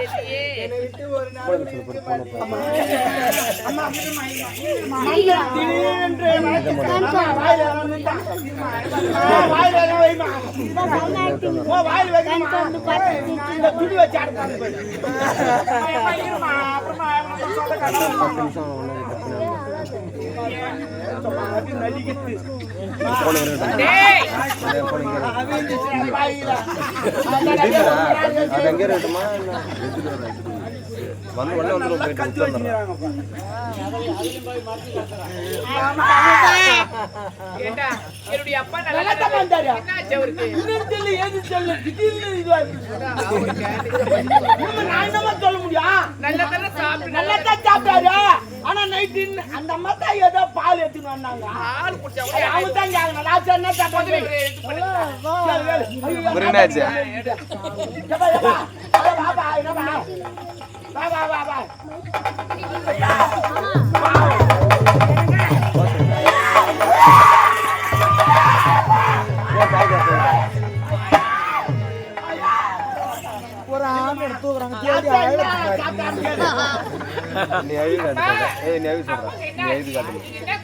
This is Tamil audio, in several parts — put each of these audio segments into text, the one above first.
டேய் அது எங்கே இருக்கட்டுமா வந்து உடனே வந்து போயிட்டு உட்காந்துடுறேன் ஏண்டா? என்னுடைய அப்பா நல்லா தான் வந்தாரு? என்னாச்சு அவருக்கு? சொல்ல முடியும்? நல்லா தானே சாப்பிட்டு நல்லா தான் சாப்பிட்டாரு. ஆனா நைட்டு அந்த அம்மா தான் ஏதோ பால் எடுத்துன்னு வந்தாங்க. பால் குடிச்சா அது அவங்க தான் கேட்கணும். நான் சொன்ன சாப்பாடு ஒரு என்னாச்சு ஒரு ஆம்பளை தூக்குறாங்க. நீ ஏய் என்ன?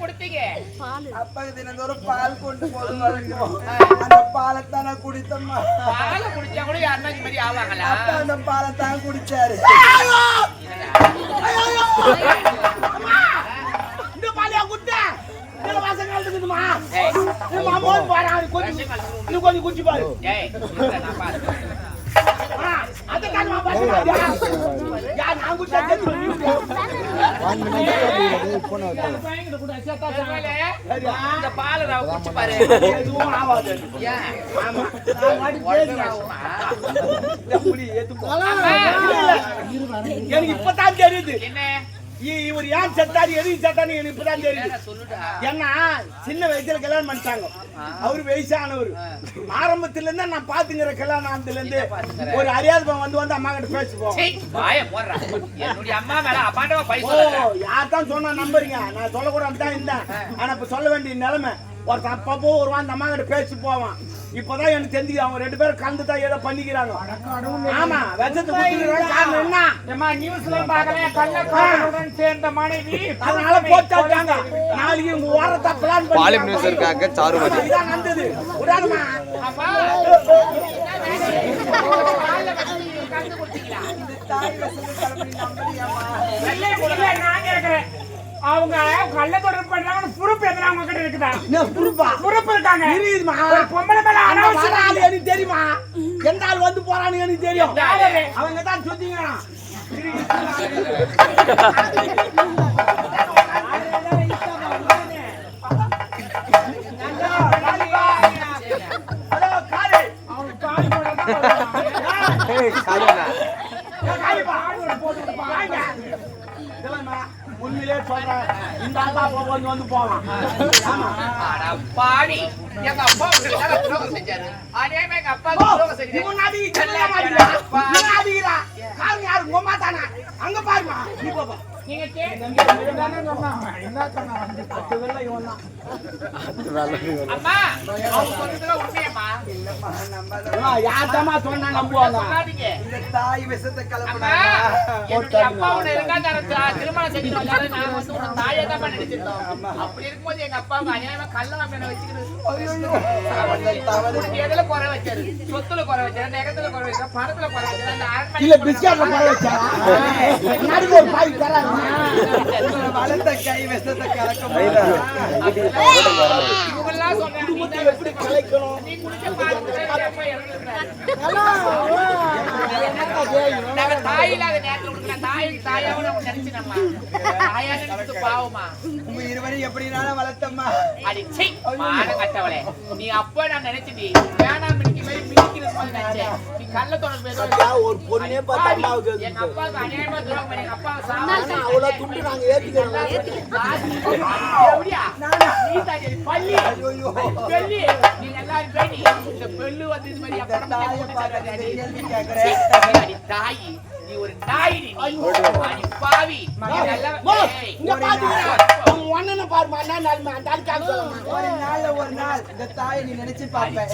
கொடுத்தீங்க? அப்பாக்கு தினந்தோறும் பால் கொண்டு போதும் அந்த குடித்தம்மா. பால் குடிச்சா கூட யாருன்னா இந்த மாதிரி ஆவாங்களா? அப்பா அந்த பாலைத்தான் குடிச்சாரு. இந்த பாலையா குட்ட இந்த வாசம் கலந்துக்குதுமா? ஏய். மாமோன் பாரு கொஞ்சம் இன்னும் கொஞ்சம் குடிச்சு பாரு. எனக்கு இப்பதான் தெரியுது என்ன இவர் ஏன் செத்தாரு எதுக்கு செத்தாரு எனக்கு இப்பதான் தெரியுது. சொல்லுடா. ஏன்னா சின்ன வயசுல கல்யாணம் பண்ணிட்டாங்க அவரு வயசானவர். ஆரம்பத்துல இருந்தா நான் பாத்துங்கிற கல்யாணம் ஆனதுல இருந்து. ஒரு அறியாத வந்து வந்து அம்மா கிட்ட பேசுவோம் சீ, வாயை போடுறா. என்னுடைய அம்மா மேல அப்பாண்டவ பை ஓ சொல்லுங்க. யார் தான் சொன்னா நம்புறீங்க? நான் சொல்லக்கூடாது தான் இருந்தேன். ஆனா இப்ப சொல்ல வேண்டிய நிலைமை ஒருத்தன் அப்பப்போ ஒரு அந்த அம்மா கிட்ட பேசி போவான். இப்பதான் எனக்கு தெரிஞ்சு அவங்க ரெண்டு பேரும் கலந்து தான் ஏதோ பண்ணிக்கிறாங்க. ஆமா வெச்சத்து குத்திக்கிறாங்க காரணம் என்ன? ஏம்மா, நியூஸ்ல பார்க்கல, சேர்ந்த மனைவி. அதனால போட்டாங்க நாளைக்கு உங்க ஓரத்தை பிளான் பண்ணி பாலிம் நியூஸ் இருக்காங்க சாருமதி. இதான் நடந்தது விடாதம்மா. அப்பா, இல்லை, இல்லை, நான் கேட்கிறேன். அவங்க கள்ள தொடர்பு பண்றாங்க பொறுப்பு எத்தனை அவங்க கிட்ட இருக்குதா? என்ன புரிப்பா? பொறுப்பு இருக்காங்க. தெரியுதுமா ஒரு பொம்பளை மேல அனாவசியம் ஆளு எனக்கு தெரியுமா? எந்த ஆள் வந்து போறான்னு எனக்கு தெரியும்? அவங்க தான் சொன்னீங்க. ஹலோ காளி அவங்க காலி போடாதான் வருவாங்க. ஏய் காலியா உண்மையிலே சொல்றேன் இந்த தான் அப்போ வந்து வந்து போவான் ஆமா அட பாவி. எங்க அப்பா செஞ்சாரு. அதே மாதிரி எங்க யாரு? உங்க? அங்க பாருமா நீ பாப்பா தான்? யார்தாம்மா சொன்னா நம்புவாங்க. இந்த தாய் விஷத்தை அப்பா உன்னை இரண்டாம் தரம் திருமணம் செஞ்சுட்டு வந்தாரு. நாங்க வந்து உன்னை தாயா தான்ப்பா நினைச்சிருந்தோம். அப்படி இருக்கும்போது எங்க அப்பாவுக்கு அநியாயமா கள்ளம் மேல வச்சுக்கிறது எதுல குறை வச்சாரு? சொத்துல குறை வச்சாரு நெகத்துல குறை வச்சாரு பணத்துல குறை வச்சாரு அந்த அரண்மனை இல்ல பிஸ்கட்ல போட வச்சா? நடுவு ஒரு பாய் தராங்க வளர்த்த கை விஷத்தை கலக்க எப்படி கலைக்கணும் நீ குடிச்ச பால் கூட எங்க அப்பா இறந்துட்டாரு. நாங்க தாய் இல்லாத நேரத்துல உனக்கு நான் தாய் தாயாவும் நம்ம நினைச்சினம்மா தாயா நினைச்சு பாவமா உங்க இருவரையும் எப்படினாலும் வளர்த்தம்மா. அடி சீ மான கட்டவளே. நீ அப்ப நான் நினைச்சிட்டி வேணாம் மினிக்கு மாதிரி மினிக்கிறது மாதிரி நினைச்சேன். நீ கள்ள தொடர்பு ஒரு பொண்ணே பார்த்து பாவி, அம்மாவுக்கு எங்க அப்பாவுக்கு அநியாயமா துரோகம் பண்ணி எங்க அப்பா ஆனா, அவ்வளவு துண்டு நாங்க ஏத்துக்கிறோம். எப்படியா நீ தான் என் பள்ளி. இந்த வந்து இது மாதிரி தாயை நீ ஒரு நீ பாவி இங்க பாருமா என்ன அந்த ஆளுக்காக சொல்லுமா ஒரு நாள்ல ஒரு நாள் இந்த தாயை நீ நினைச்சு பார்ப்பேன்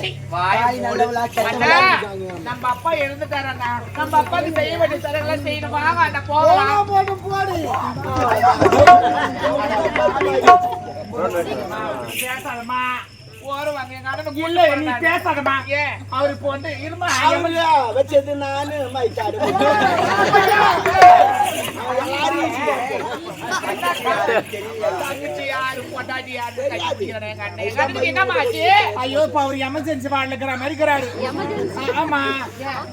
நம்ம அப்பா எழுந்துட்டாரண்ணா நம்ம அப்பாக்கு செய்ய வேண்டிய தரங்களை செய்யணும் வாங்க அண்ணா போகலாம் போடு போடு அண்ணனுக்கு இல்ல நீ பேசாதம்மா ஏன் அவர் இப்போ வந்து இருமா வச்சது நானு மைக்காடு ஐயோ இப்ப அவர் எமர்ஜென்சி வார்டுல இருக்கிற மாதிரி இருக்கிறாரு ஆமா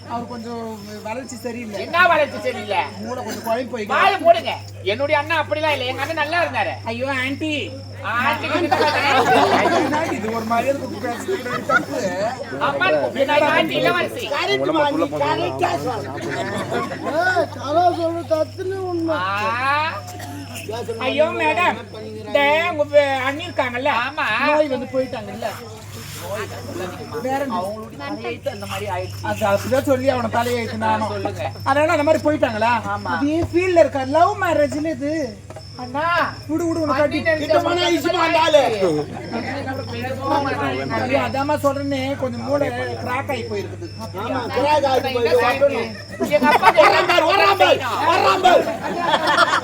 அவர் கொஞ்சம் வளர்ச்சி சரியில்லை என்ன வளர்ச்சி சரியில்லை மூளை கொஞ்சம் குழம்பு போய் போடுங்க என்னுடைய அண்ணன் அப்படிலாம் இல்லை எங்க அண்ணன் நல்லா இருந்தாரு ஐயோ ஆன்ட்டி ஐயோ மேடம் இந்த உங்க அண்ணி இருக்காங்கல்ல ஆமா. நோய் வந்து போயிட்டாங்கல்ல வேற என்ன? சொல்லி அவனை தலையாயிட்டு அதனால அந்த மாதிரி போயிட்டாங்களா அதே ஃபீல்ட்ல இருக்கா லவ் மேரேஜ்னு இது அண்ணா. விடு விடு உனக்கு கட்டி. அந்த ஆளு ஐயோ, அதாம்மா சொல்றேனே கொஞ்சம் மூளை கிராக் ஆகி போயிருக்குது. ஆமா கிராக் ஆகி போய் வரணும். எங்க அப்பா வர்றான் பாரு வர்றான் பாரு. வர்றான் பாரு.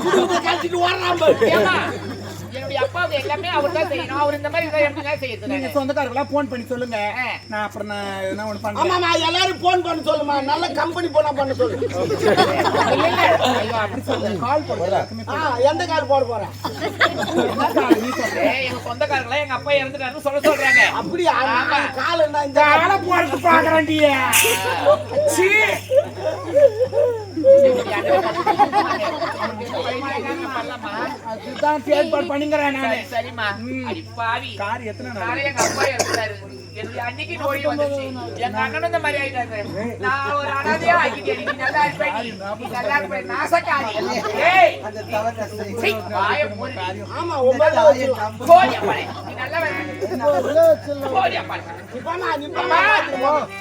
குடும்பத்தை கழிச்சிட்டு வர்றான் அப்பாவுக்கு எல்லாமே அவர் தான் செய்யணும். அவர் இந்த மாதிரி இதை எப்படிங்க செய்யறது. நீங்க நானு? சொந்தக்காரங்களா போன் பண்ணி சொல்லுங்க. நான் அப்புறம் நான் என்ன ஒண்ணு பண்றேன்? ஆமாமா எல்லாரும் போன் பண்ண சொல்லுமா? நல்ல கம்பெனி போனா பண்ண சொல்லு. இல்ல, இல்ல. ஐயோ அப்படி சொல்லுங்க கால் ஆ எந்த கால் போட போறேன்? எங்க சொந்தக்காரங்களா எங்க அப்பா இறந்துட்டாருன்னு சொல்ல சொல்றாங்க. அப்படியா? ஆமா. கால் என்ன இந்த காலை போட்டு பாக்குறேன்டி அதுதான் ஏற்பாடு பண்ணிக்கிறேன் நானு சரி, சரிம்மா பாவி. கார் எத்தனை நாள்? நானே எங்க அப்பா இறந்துட்டாரு. என்னுடைய அன்னைக்கு நோய் வந்துச்சு. எங்க அண்ணனும் இந்த மாதிரி ஆயிட்டாரு. நான் ஒரு அனாதையா ஆகிட்டேன் நீ நல்லா இருப்பேன் நீ. நீ நல்லா இருப்பேன். நாசக்காரி ஏய். அந்த தவறு நான் செய்வேன். சீ, வாயை மூடு. ஆமா ஒன்பது தாயை நம்ப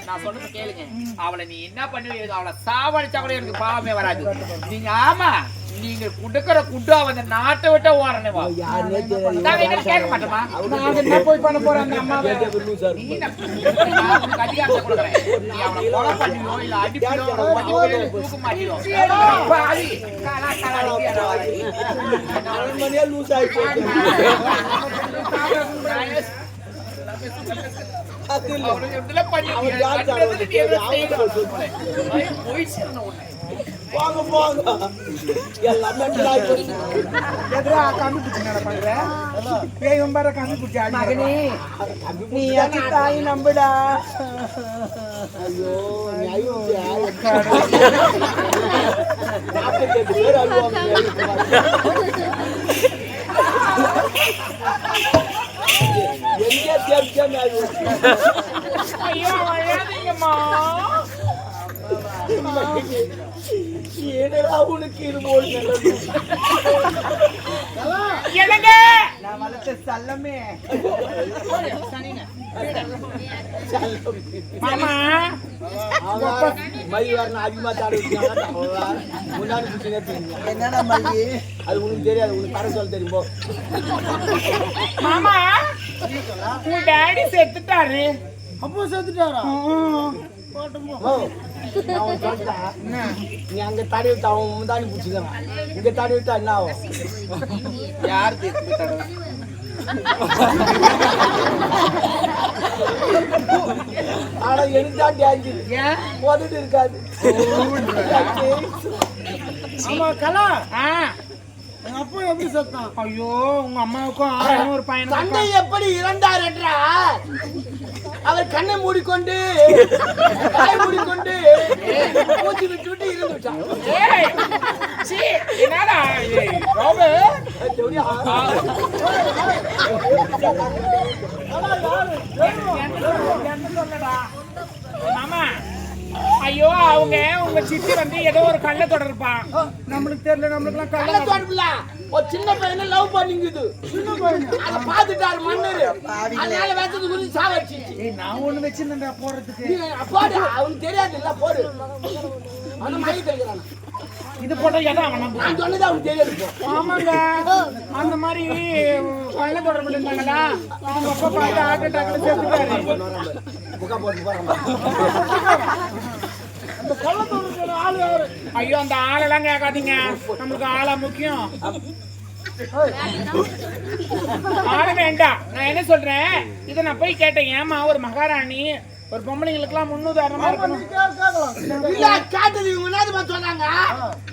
நான் சொல்றது கேளுங்க அவளை நீ என்ன பண்ணுவீங்க அவளை சாவடிச்சா கூட எனக்கு பாவமே வராது நீங்க ஆமா நீங்க குடுக்கிற குட்டா வந்து நாட்டை விட்டு ஓடணும் நாங்க என்ன கேட்க மாட்டோமா நாங்க என்ன போய் பண்ண போறோம் அந்த அம்மாவை நீ நான் அதிகாரத்தை கொடுக்குறேன். நீ அவளை கொலை பண்ணியோ, இல்ல மாட்டியோ. பாவி, மணியா லூஸ் போச்சு அவனுக்கு இதெல்லாம் பண்ணி அவன் யார் கண்டதுக்கு நீ எதுவும் அவன் செய்யணும். போங்க போங்க எல்லாம் எதிரா கம்பி பிடிச்சி நடப்பாங்க பேய் வம்பார கம்பி பிடிச்சி மகனே நீ அத்தி நம்புடா ஐயோ நீ அழுவியா? நாற்பத்தெட்டு பேர் அழுவாங்க எங்கே தெரிஞ்சா ஐயோ அழாதீங்கம்மா ஏனடா உனக்கு இது போல் நல்லது என்னங்க? நான் வளர்த்த செல்லமே. மாமா தாடி என்னடா மையி அது உனக்கு தெரியாது உனக்கு கரை சொல்ல தெரியும் போ மாமா உங்க டாடி செத்துட்டாரு அப்போ செத்துட்டாரா. நீ அங்க தடவி விட்டு அவன் முந்தானி பிடிச்சிக்கிறான் இங்க தடவி விட்டா என்ன ஆகும்? யார்? ஆனா எனக்கு தான் டேஞ்சர் ஏன்? போட்டுட்டு இருக்காது. ஆமா கலா. ஆ. எங்க அப்பா எப்படி செத்தான் ஐயோ உங்க அம்மாவுக்கும் இன்னொரு பையனுக்கும். தந்தை எப்படி இறந்தார் என்றால் அவர் கண்ணை மூடிக்கொண்டு வாயை மூடிக்கொண்டு மூச்சு விட்டு விட்டு இருந்து சீ என்னடா மாமா ஐயோ அவங்க உங்க சித்தி வந்து ஏதோ ஒரு கள்ள தொடர்பான் நம்மளுக்கு தெரியல நம்மளுக்கு கள்ள தொடர்புல ஒரு சின்ன பையனை லவ் பண்ணிங்குது சின்ன பையன்? அதை பார்த்துட்டாரு மன்னர். அதனால வச்சது குறித்து சாவடிச்சு ஏய் நான் ஒண்ணு வச்சிருந்தேன்டா போடுறதுக்கு அப்பாடி அவனுக்கு தெரியாது இல்ல போடு. இது போட்டா எதான் அவன் நம்புவான். சொன்னது அவனுக்கு தெரியாது. ஆமாங்க. அந்த மாதிரி கள்ள தொடர்பு இருந்தாங்களா? அவங்க அப்பா பார்த்து ஹார்ட் அட்டாக்ல சேர்த்துட்டாரு. புக்கா போட்டு போறான் ஐயோ அந்த ஆளெல்லாம் கேட்காதீங்க. நம்மளுக்கு ஆளா முக்கியம். ஆளு வேண்டாம். நான் என்ன சொல்றேன்? இதை நான் போய் கேட்டேன். ஏமா ஒரு மகாராணி ஒரு பொம்பளைங்களுக்குலாம் முன்னுதாரணமா இருக்கணும். இல்ல கேட்டது இவங்க சொன்னாங்க.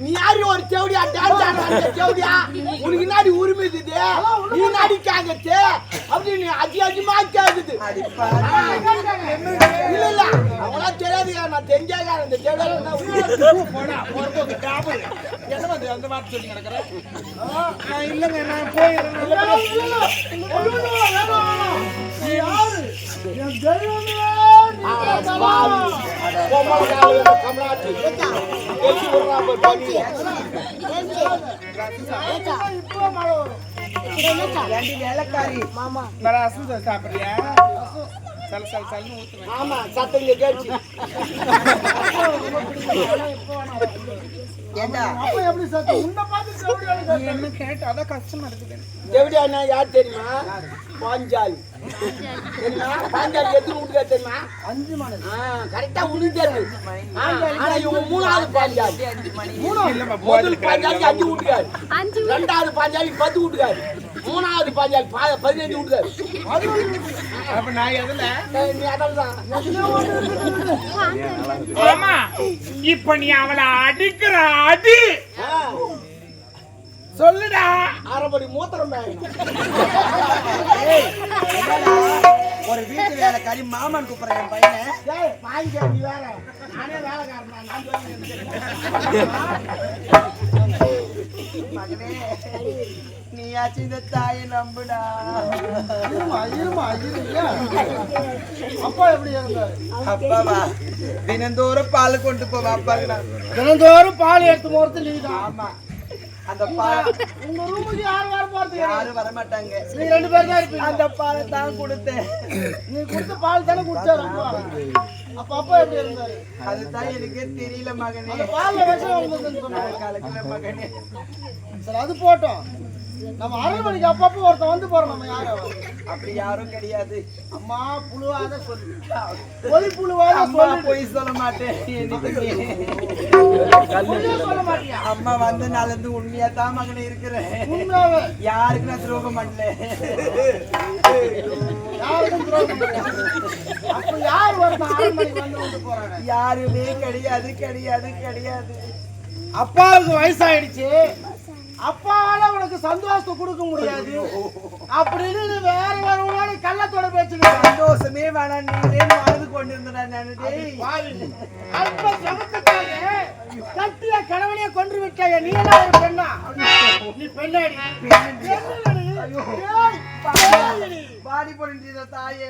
நீ யாரு? ஒரு தேவடியா டான்ஸ் ஆடுற தேவடியா உனக்கு நாடி உரிமை இருக்குது. நீ நாடி கேங்கச்சு அப்படின்னு அஜி அஜிமா கேக்குது இல்ல இல்ல. அவங்களாம் தெரியாது நான் தெரிஞ்சாங்க அந்த தேவடியா டாபுல் என்ன அந்த வார்த்தை சொல்லி கிடக்குறேன் இல்லைங்க நான் அசு சாப்பிடுறியா சல சல சல்னு ஊத்துவேன் ஆமா சத்தங்க கேட்டு யார் தெரியுமா? பாஞ்சாலி. தெரியுமா பாஞ்சாலி எத்தனை வீட்டுக்கா தெரியுமா? அஞ்சு மணி கரெக்டா உனக்கு தெரியும் ஆனா இவங்க மூணாவது பாஞ்சாலி. முதல் பாஞ்சாலி அஞ்சு வீட்டுக்காரு ரெண்டாவது பாஞ்சாலி பத்து வீட்டுக்காரு மூணாவது பாஞ்சாலி பதினஞ்சு வீட்டுக்காரு அப்ப நான் எதுல? ஏய், நீ அதான் ஆமா இப்ப நீ அவளை அடிக்கிற அடி. சொல்லுடா. அரைபடி மூத்திரம் ஒரு வீட்டு வேலைக்காரி மாமன் கூப்பிடுறேன் என் பையனை. ஏய் பாஞ்சா நீ வேற நானே வேலைக்காரன். நான் மகனே நீயாச்சும் இந்த தாயை நம்புடா அப்பாவா தினந்தோறும் பால் கொண்டு போவா அப்பா தினந்தோறும் பால் எடுத்து போறது நீ ஆமா அந்த பால் உங்க ரூமுக்கு யாரும் வர போறது யாரும் வர மாட்டாங்க நீ ரெண்டு பேர் தான் இருப்பீங்க அந்த பாலை தான் கொடுத்தேன் நீ கொடுத்த பால் தானே குடிச்சாரு அப்பா அப்ப அப்பா எப்படி இருந்தாரு? அதுதான் எனக்கே தெரியல மகனே. பால்ல விஷம் மகனே. சரி அது போட்டோம். நம்ம அரண்மனைக்கு அப்பப்போ ஒருத்தன் வந்து போறோம் நம்ம யாரும் அப்படி யாரும் கிடையாது. அம்மா புழுவாத சொல்லு. பொய் புழுவாத அம்மா சொல்லு. போய் சொல்ல மாட்டேன். சொல்ல மாட்டியா? அம்மா வந்து நலந்து உண்மையா தான் மகனே இருக்கிறேன். யாருக்கு நான் துரோகம் பண்ணல. யாருக்கும் துரோகம். அப்ப யார் ஒருத்தன் அரண்மனைக்கு வந்து வந்து போறாங்க? யாருமே கிடையாது கிடையாது கிடையாது. அப்பாவுக்கு வயசாயிடுச்சு. அப்பாவால உனக்கு சந்தோஷத்தை கொடுக்க முடியாது. அப்படின்னு வேற வேறவங்களோட கள்ளத்தோட பேச்சுக்கிற சந்தோஷமே வேணாம் நீங்களே வாழ்ந்து கொண்டிருந்தா நானு டேய். அல்ப சமத்துக்காக கட்டிய கணவனையே கொன்று விட்டாய நீ என்ன ஒரு பெண்ணா? நீ பெண்ணாடி. பாடி போடுற தாயே?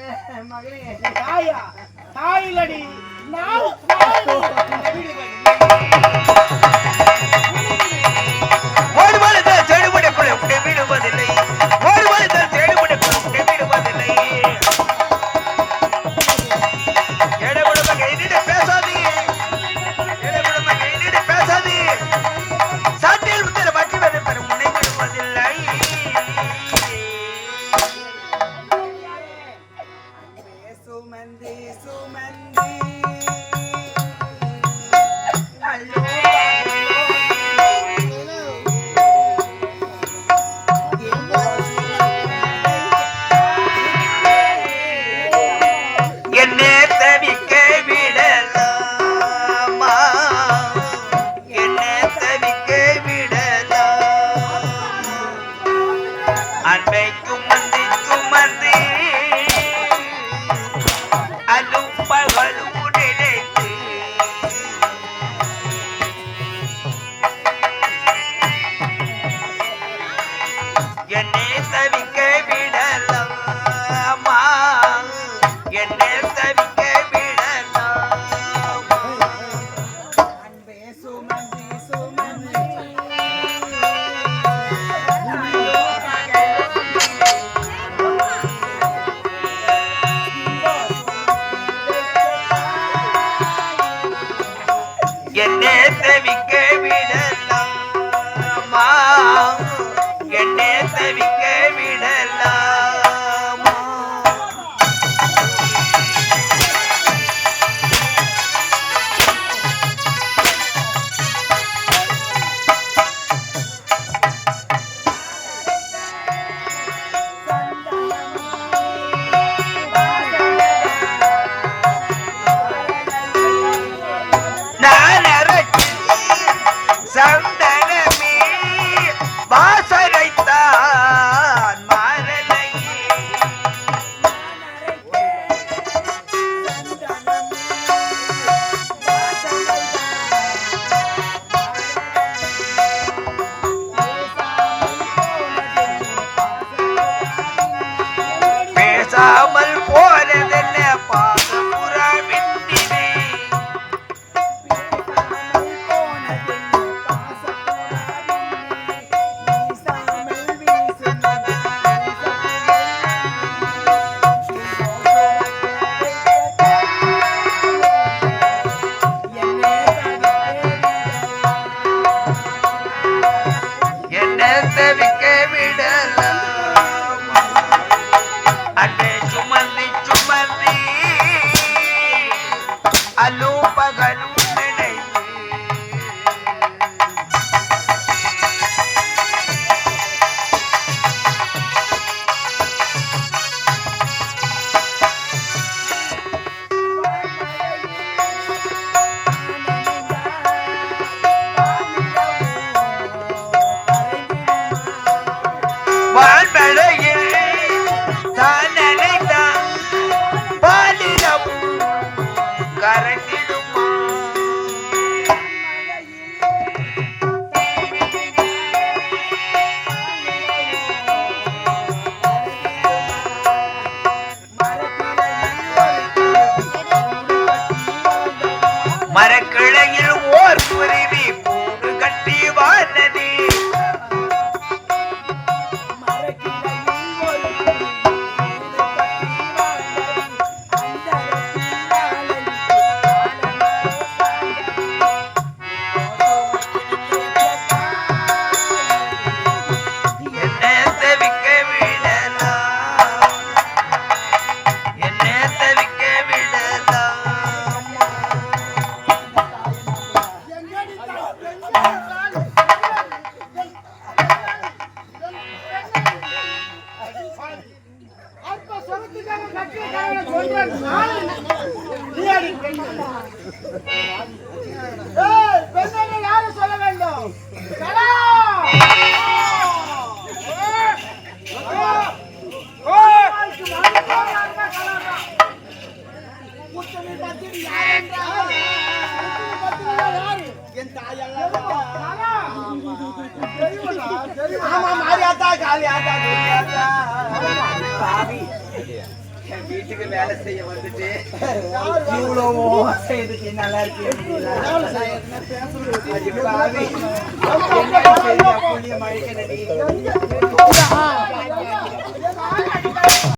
மகனே தாயா தாயிலடி நான் விக்க விடலாம்